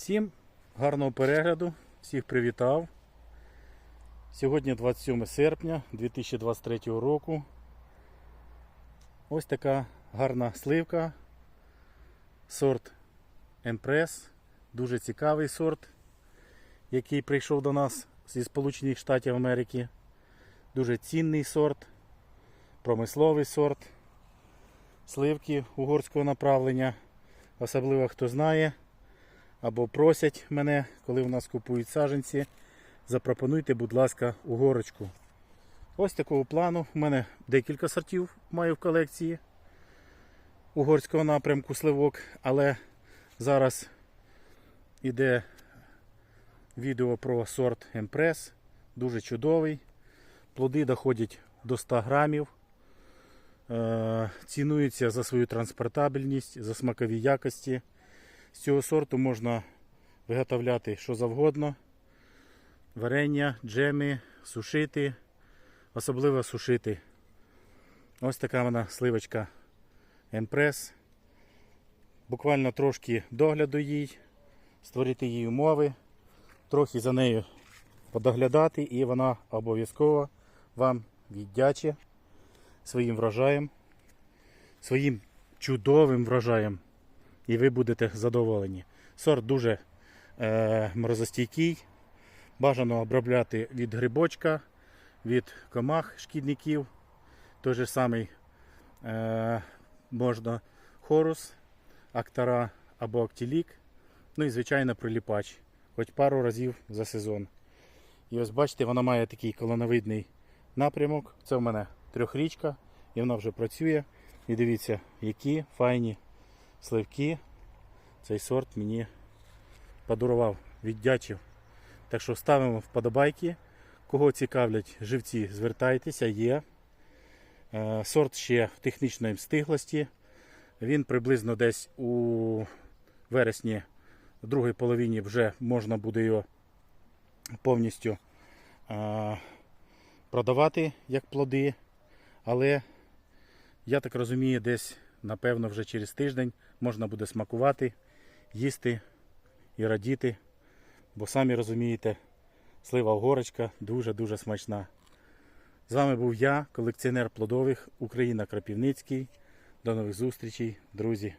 Всім гарного перегляду, всіх привітав. Сьогодні 27 серпня 2023 року. Ось така гарна сливка. Сорт Емпрес. Дуже цікавий сорт, який прийшов до нас зі Сполучених Штатів Америки. Дуже цінний сорт, промисловий сорт. Сливки угорського направлення. Особливо хто знає або просять мене, коли в нас купують саженці, запропонуйте, будь ласка, угорочку. Ось такого плану. У мене декілька сортів маю в колекції угорського напрямку сливок, але зараз іде відео про сорт Емпрес. Дуже чудовий. Плоди доходять до 100 грамів. Е, Цінується за свою транспортабельність, за смакові якості. З цього сорту можна виготовляти що завгодно. Варення, джеми, сушити, особливо сушити. Ось така вона сливочка Емпрес. Буквально трошки догляду їй, створити їй умови, трохи за нею подоглядати, і вона обов'язково вам віддяче своїм врожаєм, своїм чудовим врожаєм і ви будете задоволені. Сорт дуже е, морозостійкий. Бажано обробляти від грибочка, від комах, шкідників. Той же самий е, можна хорус, актара або актілік. Ну і, звичайно, приліпач. Хоч пару разів за сезон. І ось бачите, вона має такий колоновидний напрямок. Це в мене трьохрічка, і вона вже працює. І дивіться, які файні сливки цей сорт мені подарував, віддячив. Так що ставимо вподобайки. Кого цікавлять живці, звертайтеся, є. Е, Сорт ще в технічної встиглості. Він приблизно десь у вересні, в другій половині вже можна буде його повністю е, продавати як плоди. Але я так розумію, десь напевно вже через тиждень можна буде смакувати, їсти і радіти. Бо самі розумієте, слива горочка дуже-дуже смачна. З вами був я, колекціонер плодових Україна Крапівницький. До нових зустрічей, друзі!